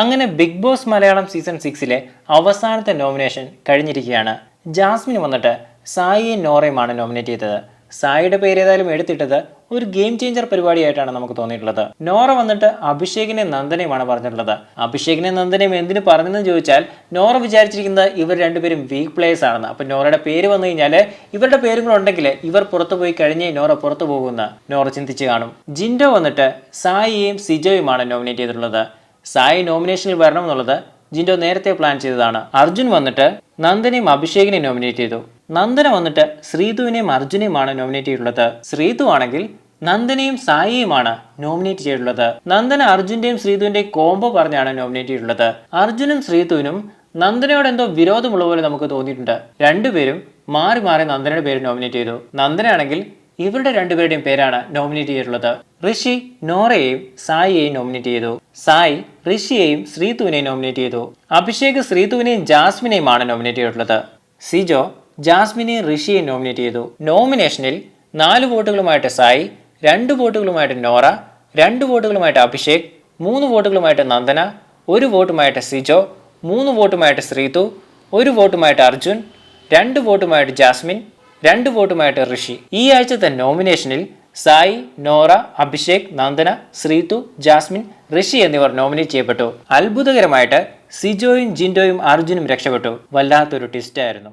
അങ്ങനെ Big Boss Malayalam season സിക്സിലെ അവസാനത്തെ നോമിനേഷൻ കഴിഞ്ഞിരിക്കുകയാണ്. ജാസ്മിൻ വന്നിട്ട് സായിയും നോറയുമാണ് നോമിനേറ്റ് ചെയ്തത്. സായിയുടെ പേര് ഏതായാലും എടുത്തിട്ടത് ഒരു ഗെയിം ചേഞ്ചർ പരിപാടിയായിട്ടാണ് നമുക്ക് തോന്നിയിട്ടുള്ളത്. നോറ വന്നിട്ട് അഭിഷേകിനെ നന്ദനയുമാണ് പറഞ്ഞിട്ടുള്ളത്. അഭിഷേകിനെ നന്ദനയും എന്തിനു പറഞ്ഞെന്ന് ചോദിച്ചാൽ നോറ വിചാരിച്ചിരിക്കുന്നത് ഇവർ രണ്ടുപേരും വീക്ക് പ്ലേയേഴ്സ് ആണെന്ന്. അപ്പൊ നോറയുടെ പേര് വന്നു കഴിഞ്ഞാൽ ഇവരുടെ പേരും കൂടെ ഉണ്ടെങ്കിൽ ഇവർ പുറത്തു പോയി കഴിഞ്ഞേ നോറ പുറത്തു പോകുമെന്ന് നോറ ചിന്തിച്ച് കാണും. ജിൻഡോ വന്നിട്ട് സായിയെയും സിജോയുമാണ് നോമിനേറ്റ് ചെയ്തിട്ടുള്ളത്. സായി നോമിനേഷനിൽ വരണം എന്നുള്ളത് ജിൻഡോ നേരത്തെ പ്ലാൻ ചെയ്തതാണ്. അർജുൻ വന്നിട്ട് നന്ദനെയും അഭിഷേകിനെ നോമിനേറ്റ് ചെയ്തു. നന്ദന വന്നിട്ട് ശ്രീതുവിനെയും അർജുനെയുമാണ് നോമിനേറ്റ് ചെയ്തിട്ടുള്ളത്. ശ്രീതു ആണെങ്കിൽ നന്ദനയും സായിയുമാണ് നോമിനേറ്റ് ചെയ്തിട്ടുള്ളത്. നന്ദന അർജുന്റെയും ശ്രീതുവിന്റെയും കോംബോ പറഞ്ഞാണ് നോമിനേറ്റ് ചെയ്തിട്ടുള്ളത്. അർജുനും ശ്രീതുവിനും നന്ദനയോട് എന്തോ വിരോധമുള്ള പോലെ നമുക്ക് തോന്നിയിട്ടുണ്ട്. രണ്ടുപേരും മാറി മാറി നന്ദനയുടെ പേര് നോമിനേറ്റ് ചെയ്തു. നന്ദനയാണെങ്കിൽ ഇവരുടെ രണ്ടുപേരുടെയും പേരാണ് നോമിനേറ്റ് ചെയ്തിട്ടുള്ളത്. ഋഷി നോറയെയും സായിയെയും നോമിനേറ്റ് ചെയ്തു. സായി ഋഷിയെയും ശ്രീതുവിനെയും നോമിനേറ്റ് ചെയ്തു. അഭിഷേക് ശ്രീതുവിനെയും ജാസ്മിനെയുമാണ് നോമിനേറ്റ് ചെയ്തിട്ടുള്ളത്. സിജോ ജാസ്മിനെയും ഋഷിയെയും നോമിനേറ്റ് ചെയ്തു. നോമിനേഷനിൽ നാല് വോട്ടുകളുമായിട്ട് സായി രണ്ട് വോട്ടുകളുമായിട്ട് നോറ രണ്ട് വോട്ടുകളുമായിട്ട് അഭിഷേക് മൂന്ന് വോട്ടുകളുമായിട്ട് നന്ദന ഒരു വോട്ടുമായിട്ട് സിജോ മൂന്ന് വോട്ടുമായിട്ട് ശ്രീതു ഒരു വോട്ടുമായിട്ട് അർജുൻ രണ്ട് വോട്ടുമായിട്ട് ജാസ്മിൻ രണ്ട് വോട്ടുമായിട്ട് ഋഷി. ഈ ആഴ്ചത്തെ നോമിനേഷനിൽ സായി നോറ അഭിഷേക് നന്ദന ശ്രീതു ജാസ്മിൻ ഋഷി എന്നിവർ നോമിനേറ്റ് ചെയ്യപ്പെട്ടു. അത്ഭുതകരമായിട്ട് സിജോയും ജിൻഡോയും അർജുനും രക്ഷപ്പെട്ടു. വല്ലാത്തൊരു ട്വിസ്റ്റ് ആയിരുന്നു.